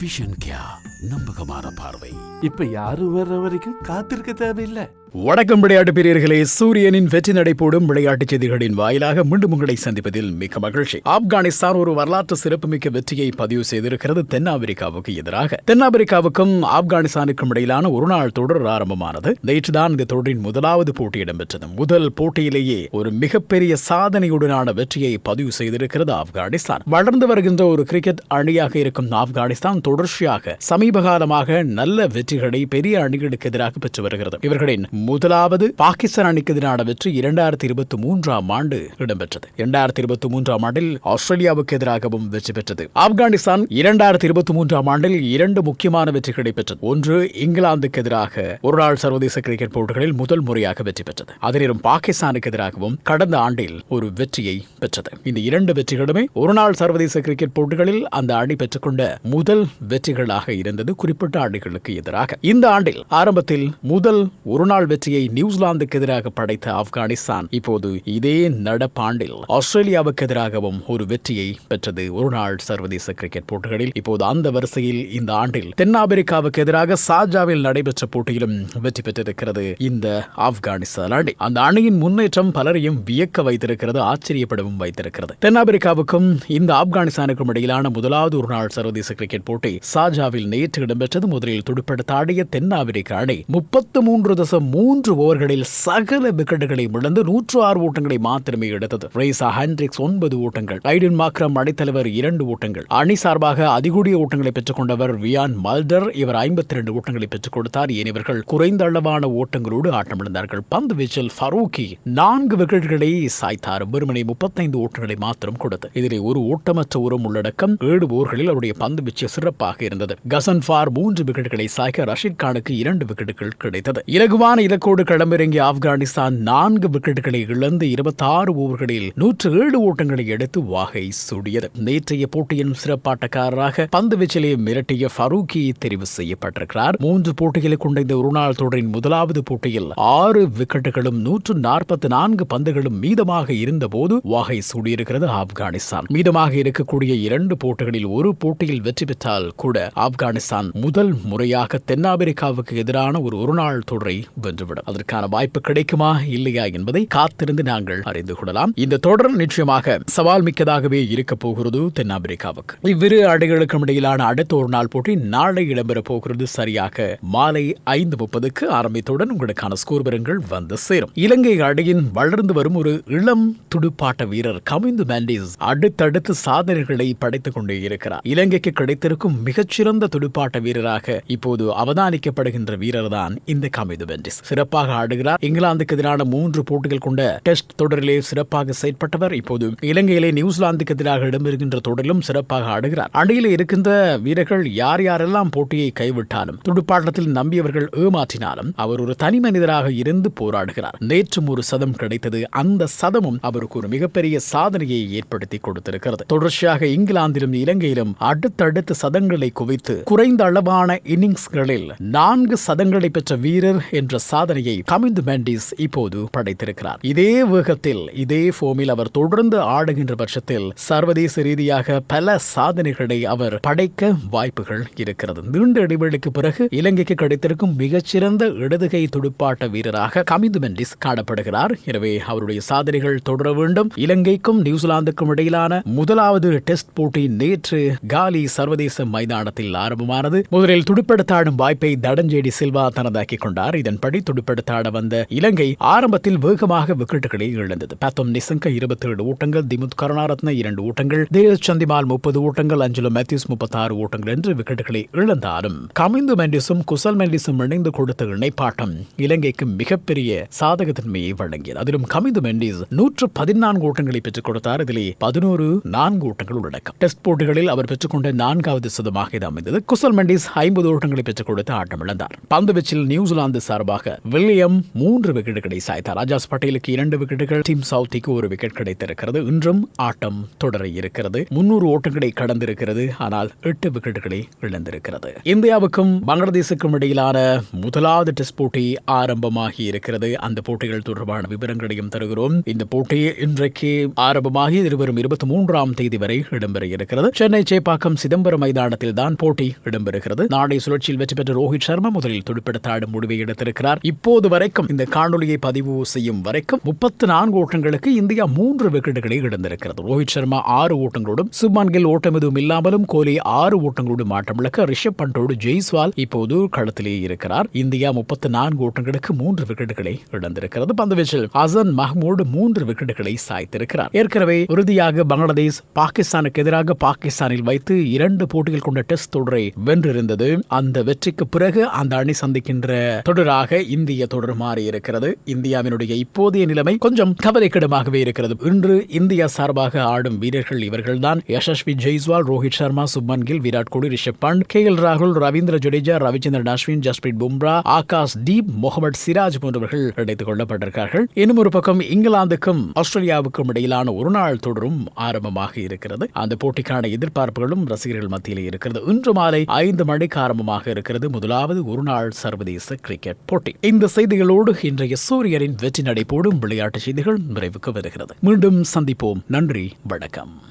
Vision क्या? நம்பகமான பார்வை. இப்ப யாரும் வர்ற வரைக்கும் காத்திருக்க தேவையில்லை. வணக்கம் விளையாட்டு பிரியர்களே சூரியனின் வெற்றி நடைபோடும் விளையாட்டுச் செய்திகளின் வாயிலாக மீண்டும் உங்களை சந்திப்பதில் மிக்க மகிழ்ச்சி. ஆப்கானிஸ்தான் ஒரு வரலாற்று சிறப்புமிக்க வெற்றியை பதிவு செய்திருக்கிறது தென்னாப்பிரிக்காவுக்கு எதிராக. தென்னாப்பிரிக்காவுக்கும் ஆப்கானிஸ்தானுக்கும் இடையிலான ஒருநாள் தொடர் ஆரம்பமானது. நேற்றுதான் இந்த தொடரின் முதலாவது போட்டி இடம்பெற்றது. முதல் போட்டியிலேயே ஒரு மிகப்பெரிய சாதனையுடனான வெற்றியை பதிவு செய்திருக்கிறது ஆப்கானிஸ்தான். வளர்ந்து வருகின்ற ஒரு கிரிக்கெட் அணியாக இருக்கும் ஆப்கானிஸ்தான் தொடர்ச்சியாக சமீப காலமாக நல்ல வெற்றிகளை பெரிய அணிகளுக்கு எதிராக பெற்று வருகிறது. இவர்களின் முதலாவது பாகிஸ்தான் அணிக்கு எதிரான வெற்றி இரண்டாயிரத்தி இருபத்தி மூன்றாம் ஆண்டு இடம்பெற்றது. இரண்டாயிரத்தி இருபத்தி மூன்றாம் ஆண்டில் ஆஸ்திரேலியாவுக்கு எதிராகவும் வெற்றி பெற்றது. ஆப்கானிஸ்தான் இரண்டாயிரத்தி இருபத்தி மூன்றாம் ஆண்டில் இரண்டு முக்கியமான வெற்றிகளை பெற்றது. ஒன்று இங்கிலாந்துக்கு எதிராக ஒருநாள் சர்வதேச கிரிக்கெட் போட்டிகளில் முதல் முறையாக வெற்றி பெற்றது. அதனிலும் பாகிஸ்தானுக்கு எதிராகவும் கடந்த ஆண்டில் ஒரு வெற்றியை பெற்றது. இந்த இரண்டு வெற்றிகளுமே ஒருநாள் சர்வதேச கிரிக்கெட் போட்டிகளில் அந்த அணி பெற்றுக்கொண்ட முதல் வெற்றிகளாக இருந்தது. குறிப்பிட்ட ஆண்டுகளுக்கு எதிராக. இந்த ஆண்டில் ஆரம்பத்தில் முதல் ஒருநாள் வெற்றியை நியூசிலாந்துக்கு எதிராக படைத்த ஆப்கானிஸ்தான் இப்போது இதே நடப்பாண்டில் ஆஸ்திரேலியாவுக்கு எதிராகவும் ஒரு வெற்றியை பெற்றது ஒருநாள் சர்வதேச கிரிக்கெட் போட்டிகளில். இப்போது அந்த வரிசையில் இந்த ஆண்டில் தென்னாப்பிரிக்காவுக்கு எதிராக சாஜாவில் நடைபெற்ற போட்டியிலும் வெற்றி பெற்றிருக்கிறது இந்த ஆப்கானிஸ்தான் அணி. அந்த அணியின் முன்னேற்றம் பலரையும் வியக்க வைத்திருக்கிறது ஆச்சரியப்படவும் வைத்திருக்கிறது. தென்னாப்பிரிக்காவுக்கும் இந்த ஆப்கானிஸ்தானுக்கும் இடையிலான முதலாவது ஒருநாள் சர்வதேச கிரிக்கெட் போட்டி சாஜாவில் நேற்று நேற்று இடம்பெற்றது. முதலில் துடுப்படுத்த ஆடிய தென்னாப்பிரிக்க அணி முப்பத்து மூன்று தசம் மூன்று ஓவர்களில் சகல விக்கெட்டுகளை இழந்து நூற்று ஆறு ஓட்டங்களை மாத்திரமே எடுத்தது. ரேசா ஹென்ட்ரிக்ஸ் ஒன்பது ஓட்டங்கள் ஐடன் மாக்ரம் அடைத்தலைவர் இரண்டு ஓட்டங்கள் அணி சார்பாக அதிகூடிய ஓட்டங்களை பெற்றுக் கொண்டவர் வியான் மல்டர் இவர் ஐம்பத்தி இரண்டு ஓட்டங்களை பெற்றுக் கொடுத்தார். இனிவர்கள் குறைந்த அளவான ஓட்டங்களோடு ஆட்டமிழந்தார்கள். பந்து வீச்சில் ஃபரூக்கி நான்கு விக்கெட்டுகளை சாய்த்தார். வெறுமனை முப்பத்தைந்து ஓட்டங்களை மாத்திரம் கொடுத்து இதிலே ஒரு ஓட்டமற்ற உரம் உள்ளடக்கம் ஏழு ஓர்களில் அவருடைய பந்து வீச்சு சிறப்பாக இருந்தது. கசன் ஃபார் மூன்று விக்கெட்டுகளை சாய்க்க ரஷீத் கானுக்கு இரண்டு விக்கெட்டுகள் கிடைத்தது. இலகுவான இலக்கோடு களமிறங்கிய ஆப்கானிஸ்தான் நான்கு விக்கெட்டுகளை இழந்து இருபத்தாறு ஓவர்களில் நூற்று ஏழு ஓட்டங்களை எடுத்து வாகை சூடியது. நேற்றைய போட்டியின் சிறப்பாட்டக்காரராக பந்து வீச்சிலே மிரட்டிய ஃபரூக்கி தெரிவு செய்யப்பட்டிருக்கிறார். மூன்று போட்டிகளை கொண்ட இந்த ஒருநாள் தொடரின் முதலாவது போட்டியில் ஆறு விக்கெட்டுகளும் நூற்று நாற்பத்தி நான்கு பந்துகளும் மீதமாக இருந்தபோது வாகை சூடியிருக்கிறது ஆப்கானிஸ்தான். மீதமாக இருக்கக்கூடிய இரண்டு போட்டிகளில் ஒரு போட்டியில் வெற்றி பெற்றால் கூட ஆப்கானிஸ்தான் முதல் முறையாக தென்னாப்பிரிக்காவுக்கு எதிரான ஒரு ஒருநாள் தொடரை வென்றுவிடும். அதற்கான வாய்ப்பு கிடைக்குமா இல்லையா என்பதை காத்திருந்து நாங்கள் அறிந்து கொள்ளலாம். இந்த தொடர் நிச்சயமாக சவால் மிக்கதாகவே இருக்க போகிறது தென்னாப்பிரிக்காவுக்கு. இவ்விரு அடைகளுக்கும் இடையிலான அடுத்த ஒரு நாள் போட்டி நாளை இடம்பெற போகிறது. சரியாக மாலை ஐந்து முப்பதுக்கு ஆரம்பித்தவுடன் உங்களுக்கான ஸ்கோர் விவரங்கள் வந்து சேரும். இலங்கை அடையின் வளர்ந்து வரும் ஒரு இளம் துடுப்பாட்ட வீரர் கமிந்து மேண்டிஸ் அடுத்தடுத்து சாதனைகளை படைத்துக் கொண்டே இருக்கிறார். இலங்கைக்கு கிடைத்திருக்கும் மிகச்சிறந்த துடுப்பாட்ட வீரராக இப்போது அவதானிக்கப்படுகின்ற வீரர் தான் இந்த கமிது பெண்டிஸ். சிறப்பாக ஆடுகிறார். இங்கிலாந்துக்கு எதிரான மூன்று போட்டிகள் கொண்ட டெஸ்ட் தொடரிலே சிறப்பாக செயற்பட்டவர். இப்போது இலங்கையிலே நியூசிலாந்துக்கு எதிராக இடம்பெறுகின்ற தொடரிலும் சிறப்பாக ஆடுகிறார். அணியில் இருக்கின்ற வீரர்கள் யார் யாரெல்லாம் போட்டியை கைவிட்டாலும் துடுப்பாட்டத்தில் நம்பியவர்கள் ஏமாற்றினாலும் அவர் ஒரு தனி மனிதராக இருந்து போராடுகிறார். நேற்றும் ஒரு சதம் கிடைத்தது. அந்த சதமும் அவருக்கு ஒரு மிகப்பெரிய சாதனையை ஏற்படுத்தி கொடுத்திருக்கிறது. தொடர்ச்சியாக இங்கிலாந்திலும் இலங்கையிலும் அடுத்தடுத்து சதங்களை குவித்து குறைந்த அளவான இன்னிங்ஸ்களில் நான்கு சதங்களை பெற்ற வீரர் என்ற சாதனையை கமிந்து மேண்டிஸ் இப்போது படைத்திருக்கிறார். இதே வேகத்தில் இதே ஃபோமில் அவர் தொடர்ந்து ஆடுகின்ற பட்சத்தில் சர்வதேச ரீதியாக பல சாதனைகளை அவர் படைக்க வாய்ப்புகள் இருக்கிறது. நீண்ட இடைவெளிக்கு பிறகு இலங்கைக்கு கிடைத்திருக்கும் மிகச்சிறந்த இடதுகை துடுப்பாட்ட வீரராக கமிந்து மெண்டிஸ் காணப்படுகிறார். எனவே அவருடைய சாதனைகள் தொடர வேண்டும். இலங்கைக்கும் நியூசிலாந்துக்கும் இடையிலான முதலாவது டெஸ்ட் போட்டி நேற்று காலி சர்வதேச மைதானத்தில் ஆரம்பம் சம்பவமானது முதலில் துடுப்படுத்தாடும் வாய்ப்பை தடஞ்சேடி சில்வா தனதாக்கிக் கொண்டார் இதன்படி துடுப்படுத்தாட வந்த இலங்கை ஆரம்பத்தில் வேகமாக விக்கெட்டுகளை இழந்தது. பத்தம் நிசங்க இருபத்தி ஏழு ஓட்டங்கள் திமுத் கருணாரத்ன இரண்டு ஓட்டங்கள் தேவ் சந்திமால் முப்பது ஓட்டங்கள் அஞ்சலோ மேத்யூஸ் முப்பத்தாறு ஓட்டங்கள் என்று விக்கெட்டுகளை இழந்தாலும் கமிந்து மெண்டிஸும் குசல் மெண்டிஸும் இணைந்து கொடுத்த இணைப்பாட்டம் இலங்கைக்கு மிகப்பெரிய சாதகத்தன்மையை வழங்கியது. அதிலும் கமிந்து மெண்டிஸ் நூற்று பதினான்கு ஓட்டங்களை பெற்றுக் கொடுத்தார். இதிலே பதினோரு நான்கு ஓட்டங்கள் உள்ளடக்கம். டெஸ்ட் போட்டிகளில் அவர் பெற்றுக்கொண்ட நான்காவது சதமாக இது அமைந்தது. குசல் மெண்டிஸ் ஐம்பது ஓட்டங்களை பெற்றுக் கொடுத்து ஆட்டம் இழந்தார். பந்து வீச்சில் நியூசிலாந்து சார்பாக வில்லியம் மூன்று விக்கெட்டுகளை சாய்த்தார். ராஜாஸ் பட்டேலுக்கு இரண்டு விக்கெட்டுகள் டீம் சவுத்திக்கு ஒரு விக்கெட் கிடைத்திருக்கிறது. இன்றும் ஆட்டம் தொடர இருக்கிறது. முன்னூறு ஓட்டங்களை கடந்திருக்கிறது. ஆனால் எட்டு விக்கெட்டுகளை இழந்திருக்கிறது. இந்தியாவுக்கும் பங்களாதேசுக்கும் இடையிலான முதலாவது டெஸ்ட் போட்டி ஆரம்பமாகி இருக்கிறது. அந்த போட்டிகள் தொடர்பான விவரங்களையும் தருகிறோம். இந்த போட்டி இன்றைக்கு ஆரம்பமாகி இருவரும் இருபத்தி மூன்றாம் தேதி வரை இடம்பெற இருக்கிறது. சென்னை சேப்பாக்கம் சிதம்பரம் மைதானத்தில் தான் போட்டி இடம்பெறுகிறது. நாளை சுழற்சியில் வெற்றி பெற்ற ரோஹித் சர்மா முதலில் துடுப்பெடுத்து ஆடும் முடிவை எடுத்திருக்கிறார். இப்போது வரைக்கும் இந்த காணொலியை பதிவு செய்யும் வரைக்கும் முப்பத்தி நான்கு ஓட்டங்களுக்கு இந்தியா மூன்று விக்கெட்டுகளை இழந்திருக்கிறது. ரோஹித் சர்மா ஆறு ஓட்டங்களோடும் சுப்மான் கில் ஓட்டம் எதுவும் இல்லாமலும் கோலி ஆறு ஓட்டங்களோடும் ஆட்டமிழக்க ரிஷப் பண்டோடு ஜெய்ஸ்வால் இப்போது களத்திலேயே இருக்கிறார். இந்தியா முப்பத்து நான்கு ஓட்டங்களுக்கு மூன்று விக்கெட்டுகளை இழந்திருக்கிறது. பந்துவீச்சில் ஹசன் மஹ்மூட் மூன்று விக்கெட்டுகளை சாய்த்திருக்கிறார். ஏற்கனவே உறுதியாக பங்களாதேஷ் பாகிஸ்தானுக்கு எதிராக பாகிஸ்தானில் வைத்து இரண்டு போட்டிகள் கொண்ட டெஸ்ட் தொடரை வென்றிருந்தது. அந்த வெற்றிக்கு பிறகு அந்த அணி சந்திக்கின்ற தொடராக இந்திய தொடர் மாறி இருக்கிறது இந்தியாவினுடைய இப்போதைய நிலைமை கொஞ்சம் கவலைக்கிடமாகவே இருக்கிறது. இன்று இந்தியா சார்பாக ஆடும் வீரர்கள் இவர்கள்தான். யசஸ்வி ஜெய்ஸ்வால் ரோஹித் சர்மா சுப்மன் கில் விராட் கோலி ரிஷப் பண்ட் கே எல் ராகுல் ரவீந்திர ஜடேஜா ரவிச்சந்திரன் அஸ்வின் ஜஸ்பிரீத் பும்ரா ஆகாஷ் தீப் முகமது சிராஜ் போன்றவர்கள் இணைத்துக் கொள்ளப்பட்டிருக்கிறார்கள். இன்னும் ஒரு பக்கம் இங்கிலாந்துக்கும் ஆஸ்திரேலியாவுக்கும் இடையிலான ஒரு நாள் தொடரும் ஆரம்பமாக இருக்கிறது. அந்த போட்டிக்கான எதிர்பார்ப்புகளும் ரசிகர்கள் மத்தியிலே இருக்கிறது. இன்று மாலை ஐந்து மணிக்கு ஆரம்பமாக இருக்கிறது. முதலாவது ஒருநாள் சர்வதேச கிரிக்கெட் போட்டி. இந்த செய்திகளோடு இன்றைய சூரியரின் வெற்றி நடைபோடும் விளையாட்டு செய்திகள் நிறைவுக்கு வருகிறது. மீண்டும் சந்திப்போம். நன்றி வணக்கம்.